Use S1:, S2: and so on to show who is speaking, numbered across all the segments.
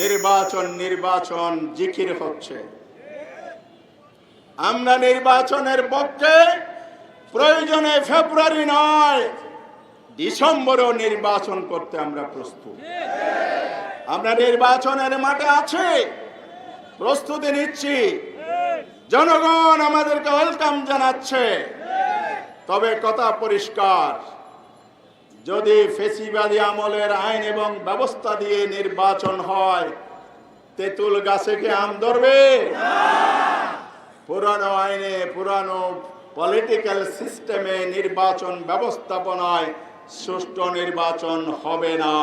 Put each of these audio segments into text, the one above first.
S1: নির্বাচন নির্বাচন, জিকির হচ্ছে। আমরা নির্বাচনের পক্ষে প্রয়োজনে ফেব্রুয়ারি নয়, ডিসেম্বরেও নির্বাচন করতে আমরা প্রস্তুত। আমরা নির্বাচনের মাঠে আছি, প্রস্তুতি নিচ্ছি। জনগণ আমাদেরকে ওয়েলকাম জানাচ্ছে। তবে কথা পরিষ্কার যদি ফেসিবাদী আমলের আইন এবং ব্যবস্থা দিয়ে নির্বাচন হয়, তেঁতুল গাছে কি আম ধরবে? পুরানো আইনে, পুরানো পলিটিক্যাল সিস্টেমে নির্বাচন ব্যবস্থাপনায় সুষ্ঠু নির্বাচন হবে না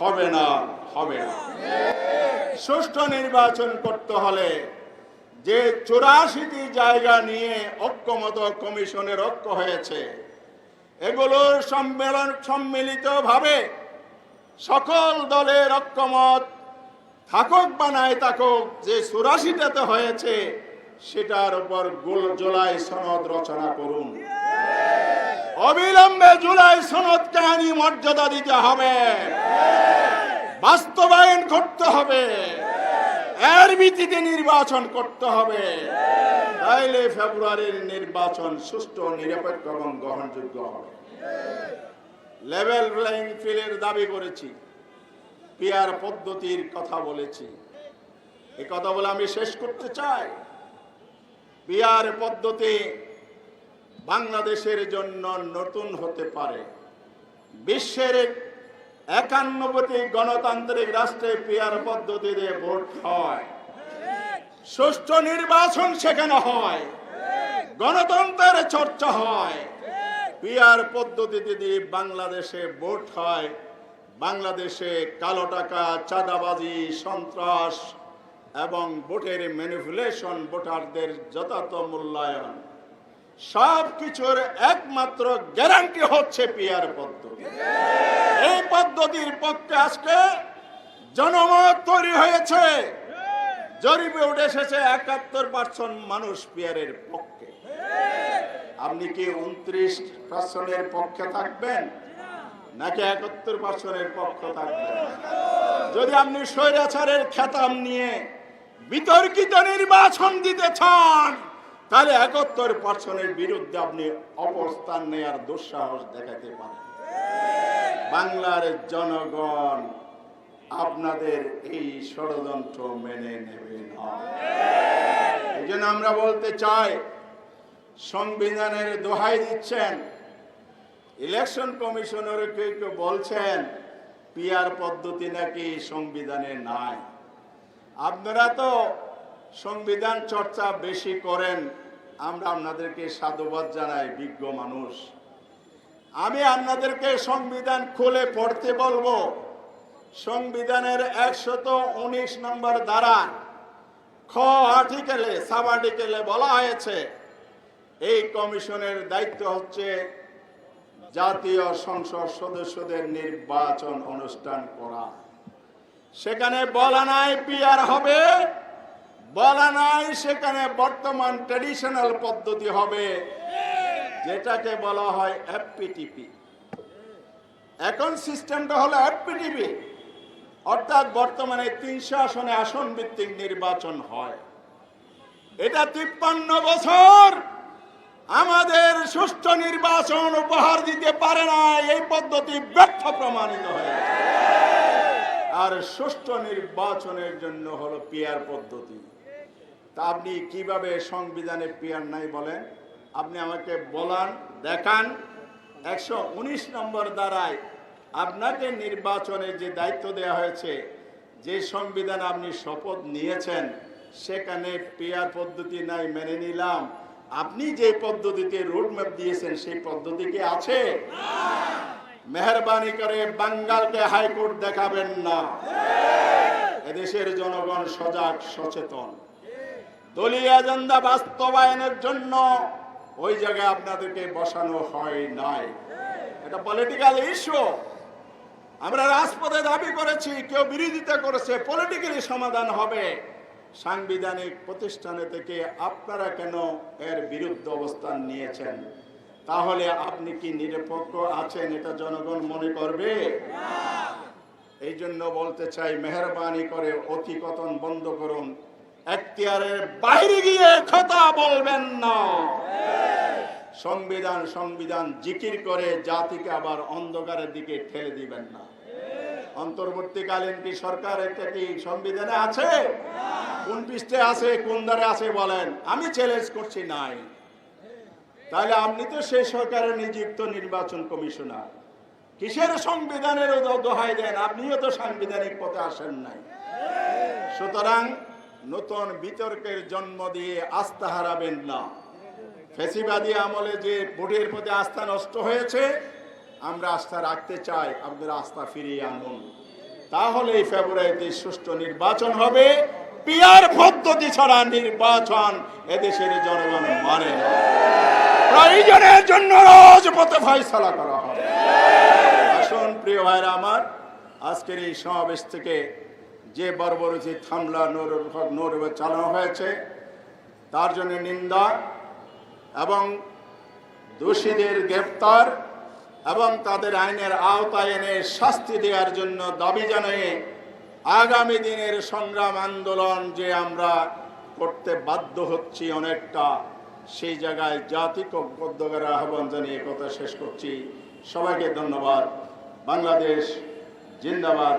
S1: হবে না হবে না। সুষ্ঠু নির্বাচন করতে হলে যে চুরাশিটি জায়গা নিয়ে ঐক্যমত কমিশনের ঐক্য হয়েছে এগুলোর সম্মেলন সম্মিলিতভাবে সকল দলের ঐক্যমত থাকুক বা নাই থাকুক, যে চুরাশিটাতে হয়েছে, সেটার উপর গোল জুলাই সনদ রচনা করুন। অবিলম্বে জুলাই সনদ কাহিনী মর্যাদা দিতে হবে। বাস্তবায়ন করতে হবে। এর ভিত্তিতে নির্বাচন করতে হবে। তাইলে ফেব্রুয়ারির নির্বাচন সুষ্ঠু, নিরপেক্ষ এবং গ্রহণযোগ্য হবে। লেভেল প্লেইং ফিল্ডের দাবি করেছি। পিয়ার পদ্ধতির কথা বলেছি। এ কথা বলে আমি শেষ করতে চাই। পিয়ার পদ্ধতি বাংলাদেশের জন্য নতুন হতে পারে। বিশ্বের একান্নবটি গণতান্ত্রিক রাষ্ট্রে পিয়ার পদ্ধতিতে ভোট হয়। সুষ্ঠু নির্বাচন সেখানে হয়। গণতন্ত্রের চর্চা হয়। পিয়ার পদ্ধতিতে দিয়ে বাংলাদেশে ভোট হয়, বাংলাদেশে কালো টাকা, চাঁদাবাজি, সন্ত্রাস এবং ভোটের ম্যানিপুলেশন ভোটারদের যথার্থ মূল্যায়ন সব কিছুর একমাত্র গ্যারান্টি হচ্ছে পিয়ার পদ্ধতি। এই পদ্ধতির পক্ষে আজকে জনমত তৈরি হয়েছে। জরিপে উঠে এসেছে একাত্তর পার্সেন্ট মানুষ পিয়ারের পক্ষে। আপনি কি উনত্রিশ পার্সেন্টের পক্ষে থাকবেন? নাকি একাত্তর পার্সেন্টের পক্ষ থাকবেন? যদি আপনি স্বৈরাচারের খেতাম নিয়ে বিতর্কিত নির্বাচন দিতে চান তাহলে একাত্তর পার্সনের বিরুদ্ধে আপনি অবস্থান নেয়ার দুঃসাহস দেখাতে পারেন। বাংলার জনগণ আপনাদের এই ষড়যন্ত্র মেনে নেবে না। এই জন্য আমরা বলতে চাই, সংবিধানের দোহাই দিচ্ছেন, ইলেকশন কমিশনের কেউ কেউ বলছেন পিয়ার পদ্ধতি নাকি সংবিধানে নাই। আপনারা তো সংবিধান চর্চা বেশি করেন, আমরা আপনাদেরকে সাধুবাদ জানাই, বিজ্ঞ মানুষ। আমি আপনাদেরকে সংবিধান খুলে পড়তে বলব। সংবিধানের একশত উনিশ নম্বর দ্বারা খ আর্টিকেলে, সাব আর্টিকেলে বলা হয়েছে, এই কমিশনের দায়িত্ব হচ্ছে জাতীয় সংসদ সদস্যদের নির্বাচন অনুষ্ঠান করা। সেখানে বলা নাই পিয়ার হবে বলা নাই, সেখানে বর্তমান ট্রেডিশনাল পদ্ধতি হবে, যেটাকে বলা হয় এফপিটিপি এখন সিস্টেমটা হলো এফপিটিপি অর্থাৎ বর্তমানে তিনশো আসনে আসন ভিত্তিক নির্বাচন হয়। এটা তিপ্পান্ন বছর আমাদের সুষ্ঠু নির্বাচন উপহার দিতে পারে না এই পদ্ধতি ব্যর্থ প্রমাণিত হয়েছে। আর সুষ্ঠু নির্বাচনের জন্য হলো পিয়ার পদ্ধতি। তা আপনি কীভাবে সংবিধানে পিয়ার নাই বলেন? আপনি আমাকে বলান, দেখান। একশো উনিশ নম্বর দ্বারায় আপনাকে নির্বাচনের যে দায়িত্ব দেওয়া হয়েছে, যে সংবিধান আপনি শপথ নিয়েছেন, সেখানে পিয়ার পদ্ধতি নাই মেনে নিলাম। আপনি যে পদ্ধতিতে রোডম্যাপ দিয়েছেন, সেই পদ্ধতি কি আছে? মেহরবানি করে বাঙ্গালকে হাইকোর্ট দেখাবেন না। এদেশের জনগণ সজাগ, সচেতন। দলীয় এজেন্ডা বাস্তবায়নের জন্য ওই জায়গায় আপনাদেরকে বসানো হয় নাই। এটা পলিটিক্যাল ইস্যু আমরা রাজপথে দাবি করেছি কেউ বিরোধিতা করেছে পলিটিক্যালি সমাধান হবে। সাংবিধানিক প্রতিষ্ঠানে থেকে আপনারা কেন এর বিরুদ্ধে অবস্থান নিয়েছেন? তাহলে আপনি কি নিরপেক্ষ আছেন এটা জনগণ মনে করবে? এই জন্য বলতে চাই মেহরবানি করে অতিকথন বন্ধ করুন। এখতিয়ারের বাইরে গিয়ে কথা বলবেন না। সংবিধান সংবিধান জিকির করে জাতিকে আবার অন্ধকারের দিকে ঠেলে দিবেন না। অন্তর্বর্তীকালীন কি সরকার একটা কি সংবিধানে আছে? কোন পৃষ্ঠে আছে, কোন দ্বারে আছে বলেন। আমি চ্যালেঞ্জ করছি নাই। তাহলে আপনি তো সেই সরকারের নিযুক্ত নির্বাচন কমিশনার। কিসের সংবিধানের দোহাই দেন? আপনিও তো সাংবিধানিক পথে আসেন নাই। সুতরাং নতুন বিতর্কের জন্ম দিয়ে আস্থা হারাবেন না। ফেসিবাদী আমলে যে ভোটের প্রতি আস্থা নষ্ট হয়েছে, আমরা আস্থা রাখতে চাই, আপনাদের আস্থা ফিরিয়ে আনুন। তাহলে এই ফেব্রুয়ারিতে সুষ্ঠু নির্বাচন হবে। পিয়ার পদ্ধতি ছাড়া নির্বাচন এদেশের জনগণ মানে প্রয়োজনের জন্য রাজপথে ফয়সলা করা হবে। আসুন প্রিয় ভাইরা আমার, আজকের এই সমাবেশ থেকে যে বর্বরচিত হামলা নৌর নৌরবে চালানো হয়েছে, তার জন্য নিন্দা এবং দোষীদের গ্রেপ্তার এবং তাদের আইনের আওতায় এনে শাস্তি দেওয়ার জন্য দাবি জানিয়ে আগামী দিনের সংগ্রাম আন্দোলন যে আমরা করতে বাধ্য হচ্ছি অনেকটা, সেই জায়গায় জাতিক ঐক্যবদ্ধের আহ্বান জানিয়ে কথা শেষ করছি। সবাইকে ধন্যবাদ। বাংলাদেশ জিন্দাবাদ।